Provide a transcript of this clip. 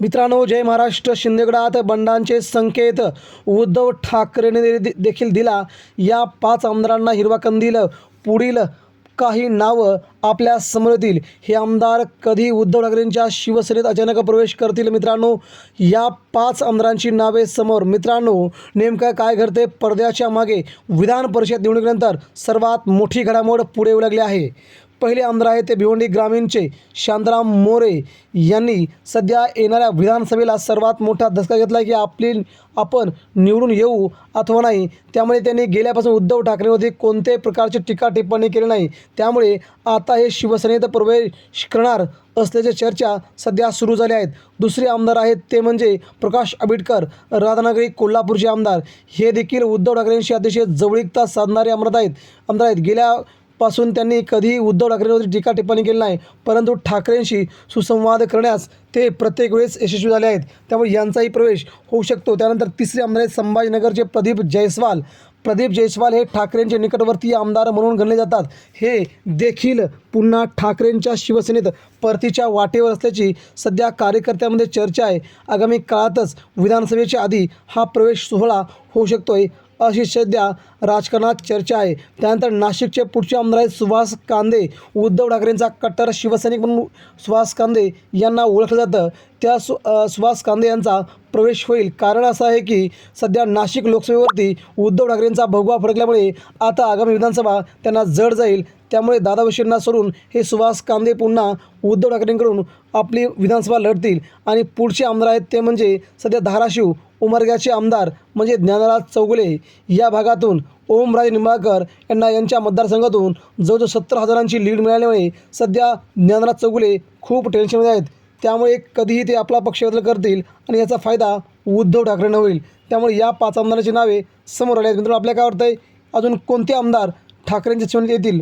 मित्रांनो जय महाराष्ट्र. शिंदेगडात बंडांचे संकेत उद्धव ठाकरेने देखील दिला. या पाच आमदारांना हिरवा कंदील पुढील काही नावं आपल्यासमोर येतील. हे आमदार कधी उद्धव ठाकरेंच्या शिवसेनेत अचानक प्रवेश करतील मित्रांनो? या पाच आमदारांची नावे समोर. मित्रांनो नेमकं काय घडते पडद्याच्या मागे विधान परिषद निवडणुकीनंतर सर्वात मोठी घडामोड पुढे येऊ लागली आहे. पहिले आमदार आहेत ते भिवंडी ग्रामीणचे शांताराम मोरे यांनी सध्या येणाऱ्या विधानसभेला सर्वात मोठा धसका घेतला की आपली आपण निवडून येऊ अथवा नाही. त्यामुळे त्यांनी गेल्यापासून उद्धव ठाकरेवरती कोणत्याही प्रकारची टीका टिप्पणी केली नाही. त्यामुळे आता हे शिवसेनेत प्रवेश करणार असल्याच्या चर्चा सध्या सुरू झाल्या आहेत. दुसरे आमदार आहेत ते म्हणजे प्रकाश आंबेडकर राधानगरी कोल्हापूरचे आमदार. हे देखील उद्धव ठाकरेंशी अतिशय जवळीकता साधणारे आमदार आहेत. आमदार आहेत. गेल्या पासून त्यांनी कधीही उद्धव ठाकरेंवर टीका टिप्पणी केली नाही परंतु ठाकरेंशी सुसंवाद करण्यास ते प्रत्येक वेळेस यशस्वी झाले आहेत. त्यामुळे यांचाही प्रवेश होऊ शकतो. त्यानंतर तिसरे आमदार आहेत संभाजीनगरचे प्रदीप जयस्वाल. प्रदीप जयस्वाल हे ठाकरेंचे निकटवर्तीय आमदार म्हणून गणले जातात. हे देखील पुन्हा ठाकरेंच्या शिवसेनेत परतीच्या वाटेवर असल्याची सध्या कार्यकर्त्यांमध्ये चर्चा आहे. आगामी काळातच विधानसभेच्या आधी हा प्रवेश सोहळा होऊ शकतोय अशी सध्या राजकारणात चर्चा आहे. त्यानंतर नाशिकचे पुढचे आमदार आहेत सुभाष कांदे. उद्धव ठाकरेंचा कट्टर शिवसैनिक म्हणून सुभाष कांदे यांना ओळखलं जातं. त्या सु सुभाष कांदे यांचा प्रवेश होईल. कारण असं आहे की सध्या नाशिक लोकसभेवरती उद्धव ठाकरेंचा भगवा फडकल्यामुळे आता आगामी विधानसभा त्यांना जड जाईल. त्यामुळे दादा वशिंना सोडून हे सुभाष कांदे पुन्हा उद्धव ठाकरेंकडून आपली विधानसभा लढतील. आणि पुढचे आमदार आहेत ते म्हणजे सध्या धाराशिव उमरग्याचे आमदार म्हणजे ज्ञानराज चौगुले. या भागातून ओमराजे निंबाळकर यांना यांच्या मतदारसंघातून जवळजवळ सत्तर हजारांची लीड मिळाल्यामुळे सध्या ज्ञानराज चौगुले खूप टेन्शनमध्ये आहेत. त्यामुळे कधीही ते आपला पक्ष बदल करतील आणि याचा फायदा उद्धव ठाकरेंना होईल. त्यामुळे या पाच आमदारांची नावे समोर आली आहेत. मित्रांनो आपल्या काय वाटतंय? अजून कोणते आमदार ठाकरेंच्या शिवसेनेत येतील?